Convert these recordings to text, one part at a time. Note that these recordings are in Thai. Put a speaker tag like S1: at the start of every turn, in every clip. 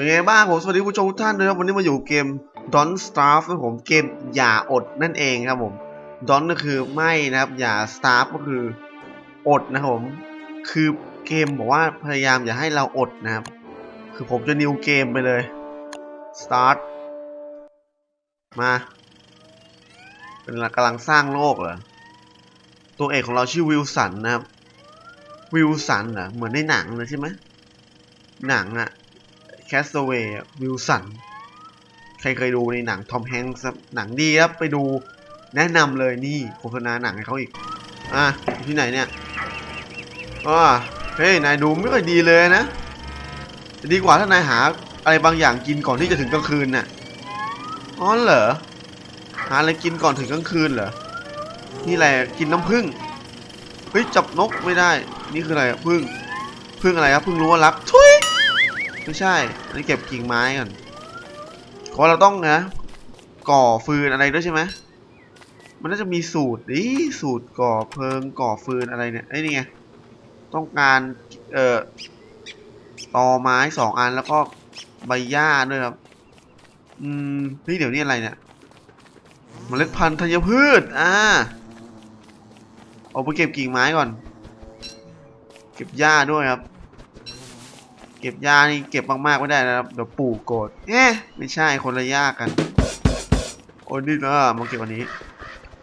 S1: เป็นไงบ้างผมสวัสดีผู้ชมทุกท่านนะครับวันนี้มาอยู่เกม Don't Starve นะครับผมเกมอย่าอดนั่นเองครับผม Don't ก็คือไม่นะครับอย่า Starve ก็คืออดนะครับผมคือเกมบอกว่าพยายามอย่าให้เราอดนะครับ คือผมจะนิวเกมไปเลย Start มา เป็นกำลังสร้างโลกเหรอตัวเอกของเราชื่อวิลสันนะครับวิลสันเหรอเหมือนในหนังเลยใช่ไหมหนังอะ แคสเวย์วิลสัน ใครเคยดูในหนังทอมแฮงค์หนังดีครับ ไปดูแนะนำเลยนี่โฆษณาหนังให้เขาอีก อะ ที่ไหนเนี่ยอ๋อเฮ้ย นายดูไม่ค่อยดีเลยนะ ดีกว่าถ้านายหาอะไรบางอย่างกินก่อนที่จะถึงกลางคืนน่ะอ๋อเหรอ หาอะไรกินก่อนถึงกลางคืนเหรอ นี่แหละกินน้ำผึ้ง เฮ้ย จับนกไม่ได้ นี่คืออะไรอะผึ้งผึ้งอะไรครับผึ้งรู้ว่ารักทุย ไม่ใช่อันนี้เก็บกิ่งไม้ก่อนเพราะเราต้องนะก่อฟืนอะไรด้วยใช่ไหมมันน่าจะมีสูตรดิสูตรก่อเพลิงก่อฟืนอะไรเนี่ยไอ้นี่ไงต้องการเอ่อตอไม้สองอันแล้วก็ใบหญ้าด้วยครับ อืมนี่เดี๋ยวนี้อะไรเนี่ยเมล็ดพันธุ์ธัญพืช อ่า เอาไปเก็บกิ่งไม้ก่อน เก็บหญ้าด้วยครับ เก็บหญ้านี่เก็บมากๆไม่ได้นะครับเดี๋ยวปู่โกรธเอ๊ะไม่ใช่คนละหญ้ากกัน โอ้นี่นะมาเก็บอันนี้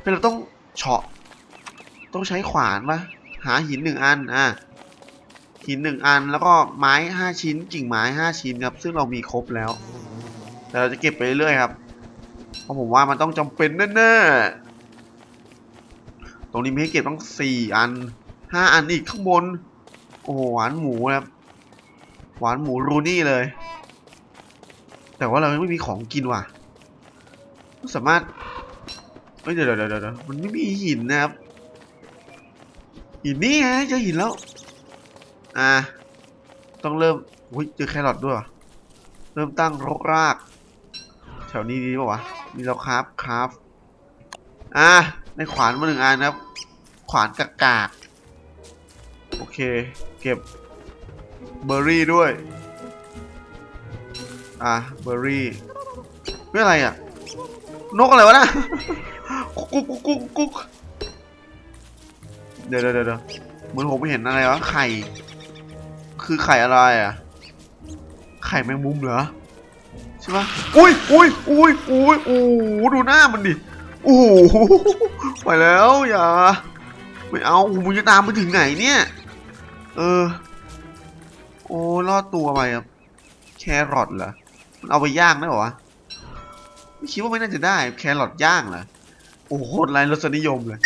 S1: เป็นเราต้องเฉาะ ต้องใช้ขวานปะหาหินหนึ่งอันอะหินหนึ่งอันแล้วก็ไม้ห้าชิ้นกิ่งไม้ห้าชิ้นครับ ซึ่งเรามีครบแล้ว แต่เราจะเก็บไปเรื่อยๆครับ เพราะผมว่ามันต้องจำเป็นแน่ๆตรงนี้มีให้เก็บต้องสี่อันห้าอันอีกข้างบนโอ้โหหวานหมูครับ หวานหมูรูนี่เลย แต่ว่าเรายังไม่มีของกินว่ะไม่สามารถเฮ้ยเดี๋ยวเดี๋ยวเดี๋ยวเดี๋ยวมันไม่มีหินนะครับ หินนี่ไงเจอหินแล้ว อ่า ต้องเริ่มอุ้ยเจอแครอทด้วยว่ะเริ่มตั้งรกราก แถวนี้ดีป่าวะมีเราคราฟคราฟอะได้ขวานมาหนึ่งอันนะครับ ขวานกากากโอเค เก็บ เบอร์รี่ด้วย อะเบอร์รี่เพื่ออะไรอะ นกอะไรวะนะกุ๊กกุ๊กกุ๊กกุ๊กเดี๋ยวเดี๋ยวเดี๋ยวเหมือนผมไม่เห็นอะไรวะไข่ คือไข่อะไรอะ ไข่แมงมุมเหรอใช่ปะอุ้ยอุ้ยอุ้ยอุ้ยโอ้ดูหน้ามันดิโอ้โหไปแล้วอย่าไม่เอามึงจะตามไปถึงไหนเนี่ย เออ โอ้รอดตัวไปครับแครอทเหรอมันเอาไปย่างได้หรอวะไม่คิดว่าไม่น่าจะได้ แครอทย่างเหรอโอ้โหโคตรไรรสนิยมเลย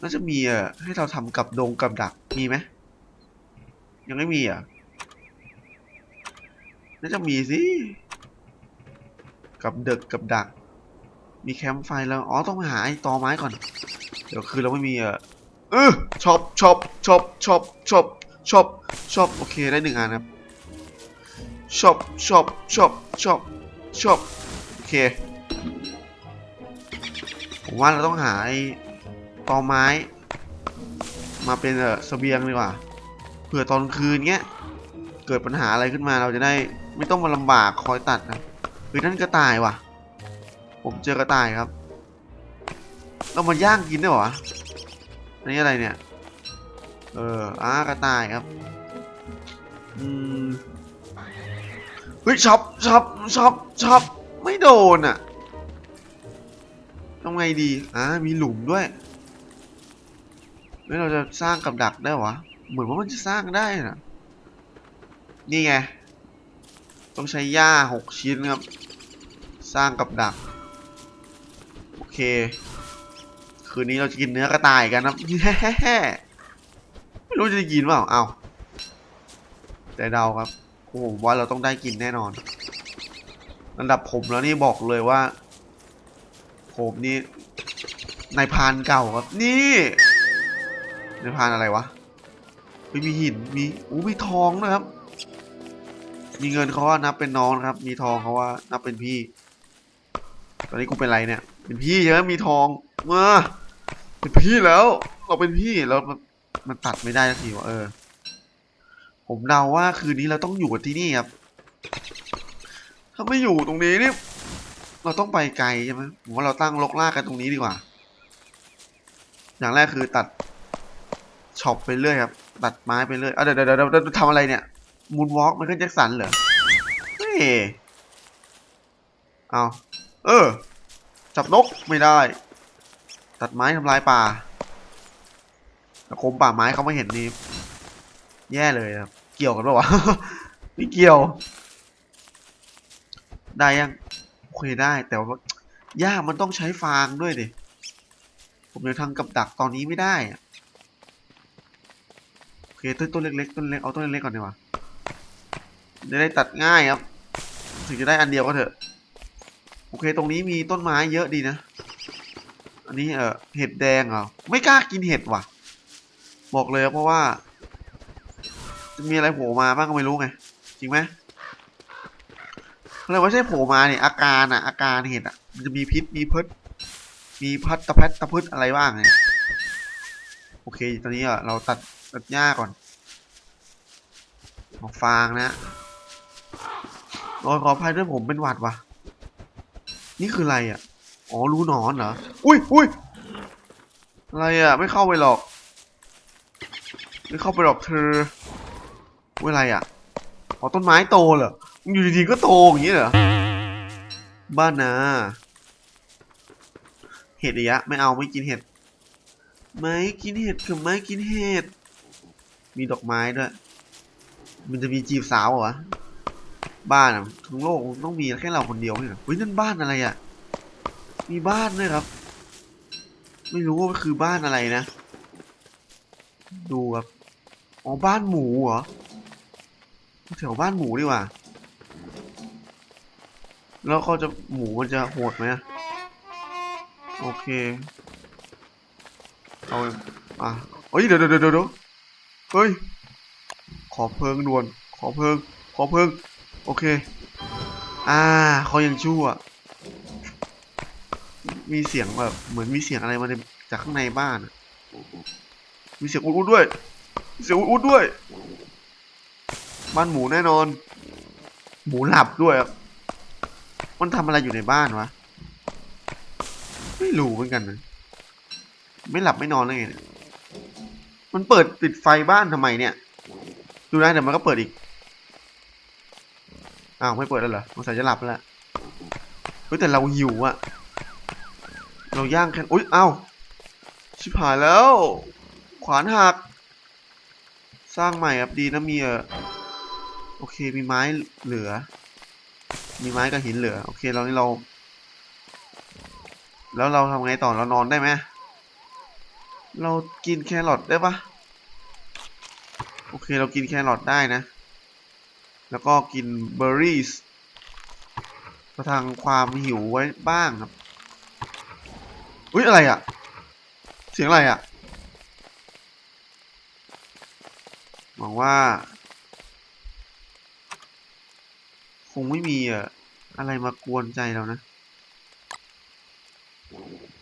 S1: น่าจะมีอะให้เราทำกับดงกับดักมีไหมยังไม่มีอะน่าจะมีสิกับเดึกกับดัก มีแคมป์ไฟแล้วอ๋อต้องไปหาไอ้ตอไม้ก่อน เดี๋ยวคือเราไม่มีอะเออช็อปช็อปช็อปช็อปช็อป ชอปช็อปโอเคได้หนึ่งอันครับชอปช็อปช็อปช็อปช็อปโอเคผมว่าเราต้องหาไอ้ตอไม้ มาเป็นเออเสบียงดีกว่าเผื่อตอนคืนเงี้ยเกิดปัญหาอะไรขึ้นมาเราจะได้ไม่ต้องมาลำบากคอยตัดนะเฮ้ยนั่นกระต่ายว่ะ ผมเจอกระต่ายครับเรามาย่างกินได้หรอวะอันนี้อะไรเนี่ย เอออ่ากระต่ายครับ อืมเฮ้ยช็อปช็อปช็อปช็อปไม่โดนอะทำไงดี อ่า มีหลุมด้วยเฮ้ยเราจะสร้างกับดักได้หวะ เหมือนว่ามันจะสร้างได้นะนี่ไง ต้องใช้หญ้าหกชิ้นครับ สร้างกับดัก โอเค คืนนี้เราจะกินเนื้อกระต่ายกันนะ ไม่รู้จะได้กินเปล่าเอาแต่เดาครับโอ้โหว่าเราต้องได้กินแน่นอนระดับผมแล้วนี่บอกเลยว่า ผมนี่นายพานเก่าครับนี่นายพานอะไรวะเฮ้ยมีหินมีอู้มีทองนะครับ มีเงินเขาว่านับเป็นน้องนะครับ มีทองเขาว่านับเป็นพี่ ตอนนี้กูเป็นไรเนี่ย เป็นพี่ใช่ไหมมีทองมาเป็นพี่แล้ว เราเป็นพี่แล้ว มันตัดไม่ได้สักทีวะเออ ผมเดาว่าคืนนี้เราต้องอยู่กันที่นี่ครับ ถ้าไม่อยู่ตรงนี้นี่เราต้องไปไกลใช่ไหมผมว่าเราตั้งลกลากกันตรงนี้ดีกว่า อย่างแรกคือตัดช็อปไปเรื่อยครับ ตัดไม้ไปเรื่อยอเดี๋ยวเดี๋ยวเดี๋ยวเดี๋ยวทำอะไรเนี่ยมูนวอล์กมันก็แจ็คสันเหรอเฮ้ยเอาเออ จับนกไม่ได้ ตัดไม้ทำลายป่า คมป่าไม้เขาไม่เห็นนี่แย่เลยครับ เกี่ยวกันปะวะ ไม่เกี่ยว ได้ยังโอเคได้ แต่ว่าหญ้ามันต้องใช้ฟางด้วยดิผมยังทำกับดักตอนนี้ไม่ได้โอเคต้นต้นเล็กๆต้นเล็กเอาต้นเล็กๆก่อนดีกว่าจะได้ตัดง่ายครับ ถึงจะได้อันเดียวก็เถอะ โอเค ตรงนี้มีต้นไม้เยอะดีนะ อันนี้เออเห็ดแดงเหรอไม่กล้ากินเห็ดว่ะ บอกเลยเพราะว่า จะมีอะไรโผล่มาบ้างก็ไม่รู้ไง จริงไหมอะไรว่าใช่โผล่มาเนี่ยอาการอะอาการเห็ดอะมันจะมีพิษมีพิษมีพัดตะแพดตะพืชอะไรบ้างเนี่ยโอเค ตอนนี้อะเราตัดตัดหญ้าก่อนเอาฟางนะโอ้ยขออภัยด้วยผมเป็นหวัดวะนี่คืออะไรอะอ๋อ รูหนอนเหรอ อุ้ยอุ้ยอะไรอะ ไม่เข้าไปหรอก ไม่เข้าไปหรอกเธอว่าอะไรอะอ๋อต้นไม้โตเหรอมึงอยู่ดีๆก็โตอย่างนี้เหรอ บ้านนา เห็ดอีกอะไม่เอาไม่กินเห็ด ไม่กินเห็ดคือไม่กินเห็ด มีดอกไม้ด้วย มันจะมีจีบสาวเหรอ บ้านอะทั้งโลกต้องมีแค่เราคนเดียวไม่เหรอเฮ้ยนั่นบ้านอะไรอะมีบ้านด้วยครับ ไม่รู้ว่าคือบ้านอะไรนะ ดูครับ อ๋อบ้านหมูเหรอแถวบ้านหมูดีกว่า แล้วเขาจะหมูมันจะโหดไหมโอเค เอาอะเฮ้ยเดี๋ยวเดี๋ยวเดี๋ยวเดี๋ยวเฮ้ย ขอเพลิงด่วน ขอเพลิง ขอเพลิง โอเค อ่าเขายังชั่ว มีเสียงแบบเหมือนมีเสียงอะไรมาจากข้างในบ้าน มีเสียงอุดด้วย เสียงอุดด้วย บ้านหมูแน่นอน หมูหลับด้วยอะมันทำอะไรอยู่ในบ้านวะ ไม่รู้เหมือนกันนะไม่หลับไม่นอนเลยเนี่ยมันเปิดปิดไฟบ้านทำไมเนี่ย ดูนะเดี๋ยวมันก็เปิดอีก อ้าวไม่เปิดแล้วเหรอสงสัยจะหลับแล้วแหละเฮ้ยแต่เราหิวอะเราย่างแค่อุ้ย เอ้า ชิบหายแล้ว ขวานหัก สร้างใหม่ครับดีนะมีเออโอเคมีไม้เหลือ มีไม้กับหินเหลือ โอเคเรานี่เรา แล้วเราทำไงต่อเรานอนได้ไหมเรากินแครอทได้ปะโอเคเรากินแครอทได้นะ แล้วก็กินเบอร์รี่ประทังความหิวไว้บ้างครับ อุ้ยอะไรอะเสียงอะไรอะห วังว่า คงไม่มีอะอะไรมากวนใจเรานะ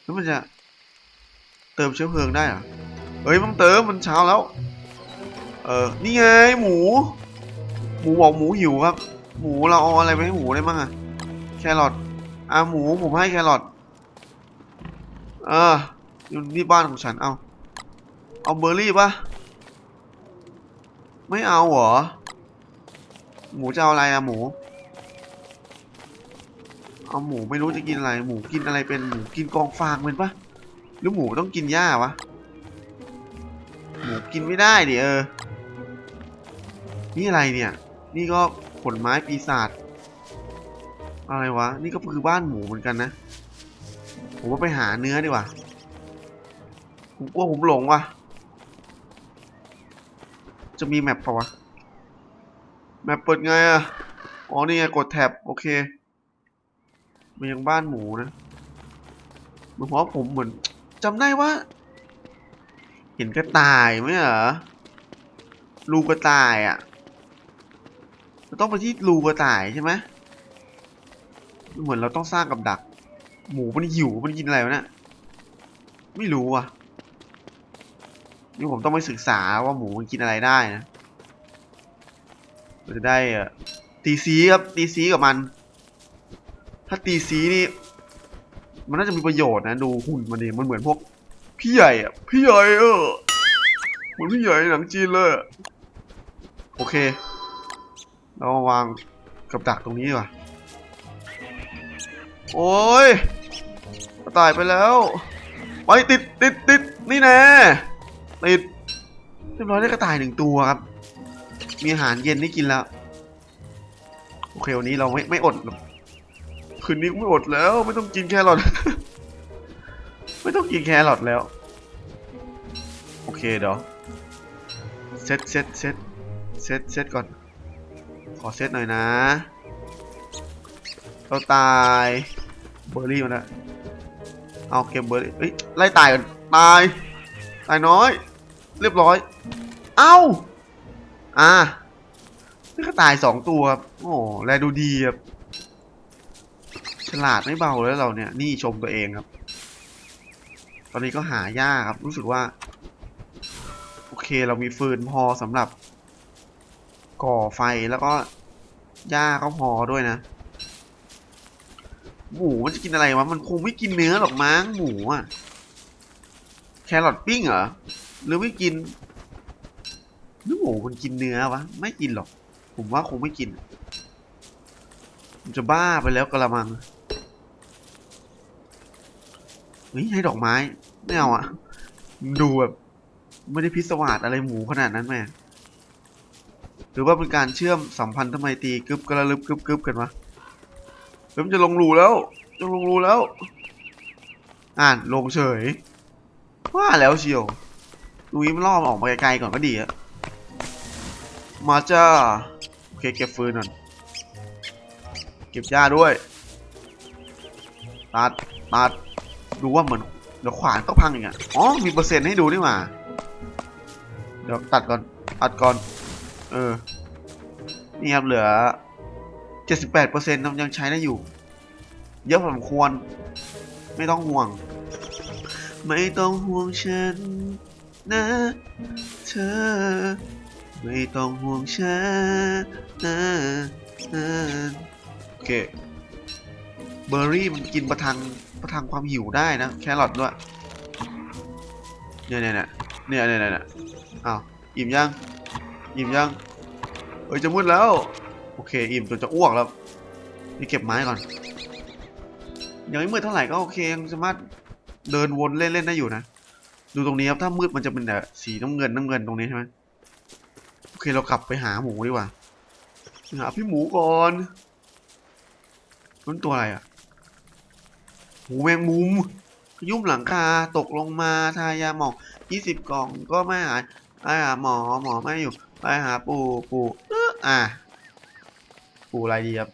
S1: แล้วมันจะ เติมเชื้อเพลิงได้เหรอ เฮ้ยมันเติมมันเช้าแล้ว เออ นี่ไงหมู หมูบอกหมูหิวครับ หมูเราเอาอะไรไปให้หมูได้บ้างอะแครอทอะหมูผมให้แครอทเอออยู่ที่บ้านของฉันเอา เอาเบอร์รี่ปะ ไม่เอาเหรอ หมูจะเอาอะไรอะหมู เอาหมูไม่รู้จะกินอะไร หมูกินอะไรเป็นหมูกินกองฟางเป็นปะหรือหมูต้องกินหญ้าวะ หมูกินไม่ได้ดิเออ นี่อะไรเนี่ย นี่ก็ผลไม้ปีศาจ อะไรวะ นี่ก็คือบ้านหมูเหมือนกันนะ ผมว่าไปหาเนื้อดีกว่า ผมกลัวผมหลงว่ะ จะมีแมปปะวะ แมปเปิดไงอะอ๋อ นี่ไง กดแท็บ โอเค มันยังบ้านหมูนะเหมือนเพราะผมเหมือนจำได้ว่า เห็นกระต่ายไหมเหรอรูกระต่ายอะเราต้องไปที่รูกระต่ายใช่ไหมเหมือนเราต้องสร้างกับดัก หมูมันหิวมันกินอะไรวะเนี่ยไม่รู้อะ นี่ผมต้องไปศึกษาว่าหมูมันกินอะไรได้นะจะได้ตีซีครับตีซีกับมัน ถ้าตีซีนี่ มันน่าจะมีประโยชน์นะ ดูหุ่นมันดิมันเหมือนพวก พี่ใหญ่อะพี่ใหญ่เออเหมือนพี่ใหญ่หนังจีนเลยโอเค เรามาวางกับดักตรงนี้ดีกว่าโอ้ยตายไปแล้วไปติดติดติดนี่แน่ ติดเรียบร้อยได้กระต่ายหนึ่งตัวครับ มีอาหารเย็นให้กินแล้ว โอเควันนี้เราไม่ไม่อด คืนนี้ไม่อดแล้ว ไม่ต้องกินแครอทไม่ต้องกินแครอทแล้ว โอเคเดี๋ยวเซตเซตเซตเซตเซตก่อน ขอเซตหน่อยนะ เราตายเบอร์รี่มาแล้วเอาเก็บเบอร์รี่เอ้ยไล่ตายก่อนตาย ตายน้อย เรียบร้อย เอ้า อ่านี่ก็ตายสองตัวครับ โอ้แลดูดีครับ ฉลาดไม่เบาแล้วเราเนี่ย นี่ชมตัวเองครับ ตอนนี้ก็หายากครับ รู้สึกว่า โอเคเรามีฟืนพอสำหรับ ก่อไฟแล้วก็หญ้าก็พอด้วยนะ หมูมันจะกินอะไรวะ มันคงไม่กินเนื้อหรอกมั้งหมูอะ ครอทปิ้งเหรอ หรือไม่กินหรือหมูมันกินเนื้อวะ ไม่กินหรอก ผมว่าคงไม่กินมันจะบ้าไปแล้วกระมังเฮ้ยให้ดอกไม้ ไม่เอาอะดูแบบไม่ได้พิศวาสอะไรหมูขนาดนั้นแม่หรือว่าเป็นการเชื่อมสัมพันธ์ทำไมตีกึบกระลึบกึบกึบกันวะเฮ้ยมันจะลงรูแล้ว จะลงรูแล้ว อ่านลงเฉย ว่าแล้วเชียวดูนี้มันล่อมันออกมาไกลๆก่อนก็ดีอะมาจ้าโอเคเก็บฟืนก่อนเก็บหญ้าด้วยตัดตัดดูว่าเหมือนเดี๋ยวขวานก็พังอีกอะอ๋อมีเปอร์เซ็นต์ให้ดูนี่หว่าเดี๋ยวตัดก่อนตัดก่อนเออนี่ครับเหลือ78เปอร์เซ็นต์ยังใช้ได้อยู่ เยอะพอสมควร ไม่ต้องห่วง ไม่ต้องห่วงฉันนะเธอ ไม่ต้องห่วงฉันนะโอเคเบอร์รี่มันกินประทังประทังความหิวได้นะ แครอทด้วยเนี่ยเนี่ยเนี่ยเนี่ยเนี่ยเนี่ยอ้าวอิ่มยังอิ่มยังเอ้ยจะมืดแล้ว โอเค อิ่มจนจะอ้วกแล้วนี่เก็บไม้ก่อนยังไม่มืดเท่าไหร่ก็โอเคยังสามารถ เดินวนเล่นๆได้อยู่นะ ดูตรงนี้ครับ ถ้ามืดมันจะเป็นแบบสีน้ำเงินน้ำเงินตรงนี้ใช่ไหมโอเคเรากลับไปหาหมูดีกว่า หาพี่หมูก่อนนั่นตัวอะไรอะ หมูแมงมุม ยุ่มหลังคาตกลงมาทายาหมอกยี่สิบกล่องก็ไม่หายไปหาหมอหมอไม่อยู่ ไปหาปู่ปู่เอ๊ะอะ ปู่อะไรดีครับ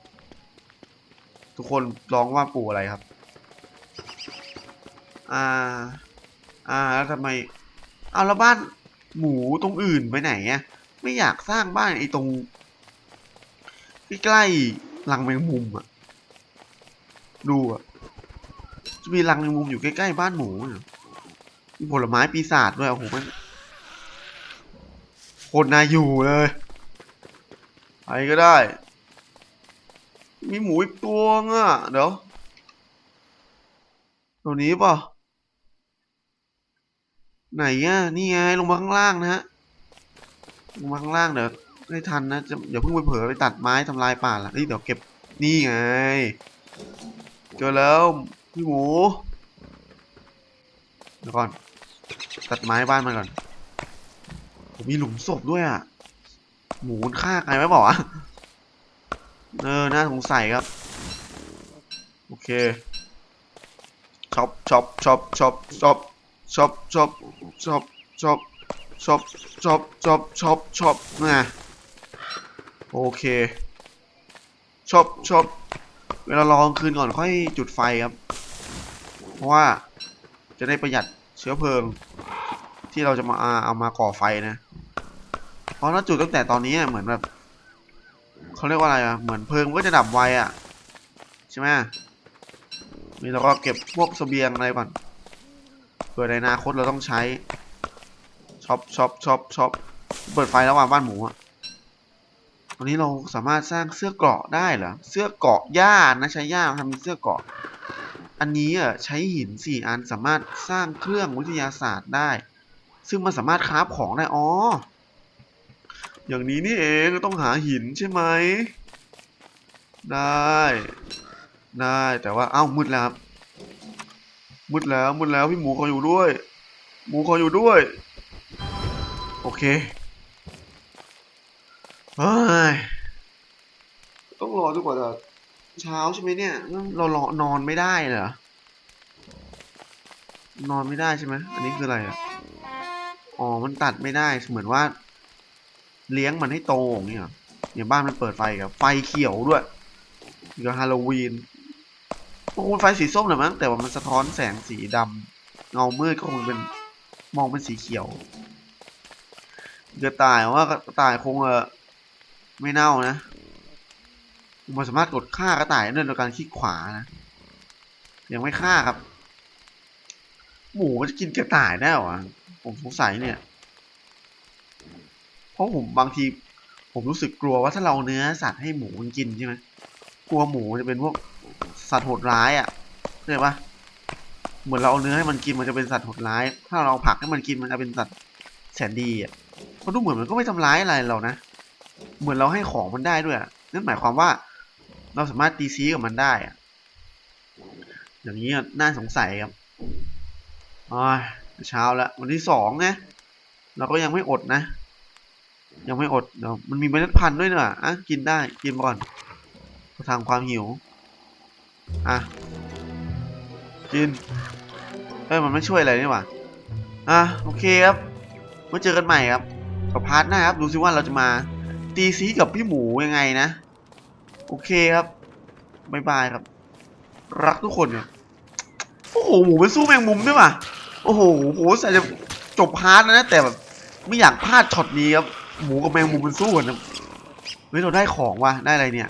S1: ทุกคนร้องว่าปู่อะไรครับ อ่า อ่า แล้วทำไม เอาแล้วบ้านหมูตรงอื่นไปไหนอะไม่อยากสร้างบ้านไอ้ตรงใกล้ๆรังแมงมุมอะดูอะจะมีรังแมงมุมอยู่ใกล้ๆบ้านหมูมีผลไม้ปีศาจด้วยโอ้โหมันโคนน่าอยู่เลยไปก็ได้ มีหมูอีกตัวอะ เดี๋ยวตัวนี้เปล่ะ ไหนอะนี่ไงลงมาข้างล่างนะฮะลงมาข้างล่างเดี๋ยวไม่ทันนะจะอย่าเพิ่งไปเผลอไปตัดไม้ทำลายป่าละเฮ้ยเดี๋ยวเก็บนี่ไงเจอแล้วพี่หมูเดี๋ยวก่อนตัดไม้บ้านมันก่อนผมมีหลุมศพด้วยอะหมูมันฆ่าใครไว้บอกอะเออน่าสงสัยครับ โอเคช็อปช็อปช็อปช็อปช็อป ช็อปช็อปช็อปช็อปช็อปช็อปช็อปช็อปช็อปนะโอเคช็อปช็อปเวลารอกลางคืนก่อนค่อยจุดไฟครับ เพราะว่าจะได้ประหยัดเชื้อเพลิง ที่เราจะมาเอามาก่อไฟนะ เพราะถ้าจุดตั้งแต่ตอนนี้เหมือนแบบเขาเรียกว่าอะไรอะเหมือนเพลิงก็จะดับไวอะใช่ไหมนี่เราก็เก็บพวกเสบียงอะไรก่อน ผื่อในอนาคตเราต้องใช้ช็อปช็อปช็อปช็อปเปิดไฟแล้วว่ะบ้านหมูอะวันนี้เราสามารถสร้างเสื้อเกราะได้เหรอเสื้อเกราะหญ้านะใช้หญ้ามาทำเป็นเสื้อเกราะ อันนี้อะใช้หินสี่อันสามารถสร้างเครื่องวิทยาศาสตร์ได้ ซึ่งมันสามารถคราฟของได้อ๋ออย่างนี้นี่เองต้องหาหินใช่ไหมได้ ได้แต่ว่าเอ้ามืดแล้วครับ มืดแล้วมืดแล้วพี่หมูขออยู่ด้วย หมูขออยู่ด้วย โอเคเฮ้ยต้องรอจนกว่าจะเช้าใช่ไหมเนี่ย เรารอนอนไม่ได้เหรอนอนไม่ได้ใช่ไหมอันนี้คืออะไรอะอ๋อมันตัดไม่ได้เหมือนว่า เลี้ยงมันให้โตอย่างเงี้ยเนี่ยบ้านมันเปิดไฟกับไฟเขียวด้วยนี่ก็ฮาโลวีน โอ้ไฟสีส้มหรอมั้งแต่ว่ามันสะท้อนแสงสีดำเงามืดก็คงเป็นมองเป็นสีเขียวกระต่ายว่ากระต่ายคงเออไม่เน่านะมันสามารถกดฆ่ากระต่ายด้โดยการคลิกขวานะยังไม่ฆ่าครับ หมูมันจะกินกระต่ายได้หรอผมสงสัยเนี่ย เพราะผมบางที ผมรู้สึกกลัวว่าถ้าเราเอาเนื้อสัตว์ให้หมูมันกินใช่ไหมกลัวหมูจะเป็นพวก สัตว์โหดร้ายอะเข้าใจปะเหมือนเราเอาเนื้อให้มันกินมันจะเป็นสัตว์โหดร้าย ถ้าเราเอาผักให้มันกินมันจะเป็นสัตว์แสนดีอะเพราะดูเหมือนมันก็ไม่ทำร้ายอะไรเรานะ เหมือนเราให้ของมันได้ด้วยอะนั่นหมายความว่าเราสามารถตีซีกับมันได้อะอย่างนี้น่าสงสัยครับอ้ยเช้าแล้ววันที่สองไงเราก็ยังไม่อดนะ ยังไม่อดเดี๋ยวมันมีเมล็ดพันธุ์ด้วยเนอะอะกินได้กินก่อนทางความหิว อะกินเอ้ยมันไม่ช่วยอะไรนี่หว่าอะโอเคครับไว้เจอกันใหม่ครับกับพาร์ทหน้าครับ ดูซิว่าเราจะมาตีซีกับพี่หมูยังไงนะ โอเคครับบายบายครับ รักทุกคนเนี่ยโอ้โหหมูเป็นสู้แมงมุมด้วยว่ะโอ้โหโหใส่จะจบพาร์ทแล้วนะ แต่แบบไม่อยากพลาดช็อตนี้ครับ หมูกับแมงมุมมันสู้กันนะเฮ้ยเราได้ของว่ะได้อะไรเนี่ย